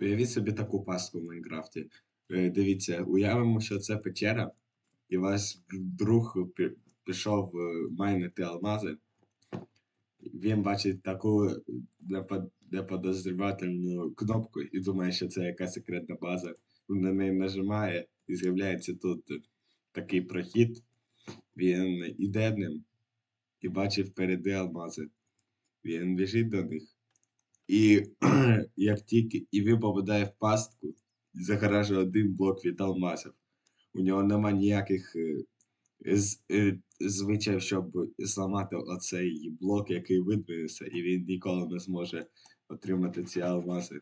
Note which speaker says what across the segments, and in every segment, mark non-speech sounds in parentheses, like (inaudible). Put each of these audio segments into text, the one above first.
Speaker 1: Уявіть собі таку пастку в Майнкрафті. Е, Дивіться, уявимо, що це печера, і ваш друг пішов майнити алмази. Він бачить таку непо- неподозрівательну кнопку і думає, що це якась секретна база. Він на неї нажимає і з'являється тут такий прохід. Він іде ним і бачить впереди алмази. Він біжить до них. І (clears throat) як тільки і він попадає в пастку, загоражує один блок від алмазів. У нього нема ніяких е, е, звичаїв, щоб зламати оцей блок, який видвинувся, і він ніколи не зможе отримати ці алмази.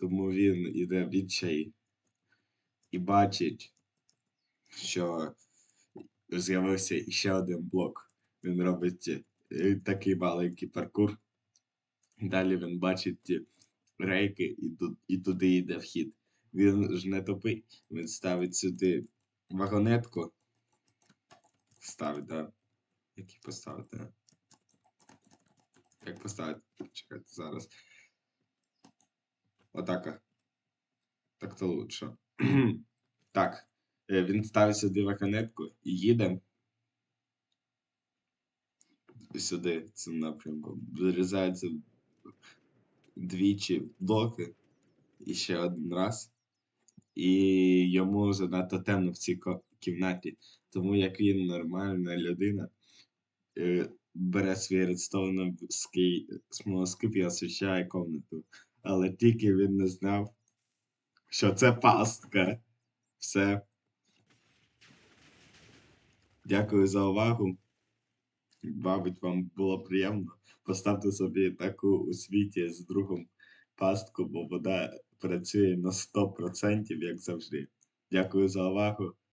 Speaker 1: Тому він іде в відчаї і бачить, що з'явився ще один блок. Він робить е, такий маленький паркур. Далі він бачить ті рейки і, ту- і туди йде вхід. Він ж не тупий, він ставить сюди вагонетку. Ставить, да. Який поставити? а? Як поставити? Чекайте зараз. Отака. Так то лучше. (clears throat) так. е, Він ставить сюди вагонетку і їде сюди, цим напрямком. Вирізається двічі блоки і ще один раз. І йому занадто темно в цій кімнаті. Тому як він нормальна людина, е, бере свій редстоуновський смолоскип і освіщає комнату. Але тільки він не знав, що це пастка. Все. Дякую за увагу. Мабуть, вам було приємно. Поставте собі таку у світі з другом пастку, бо вода працює на 100%, як завжди. Дякую за увагу.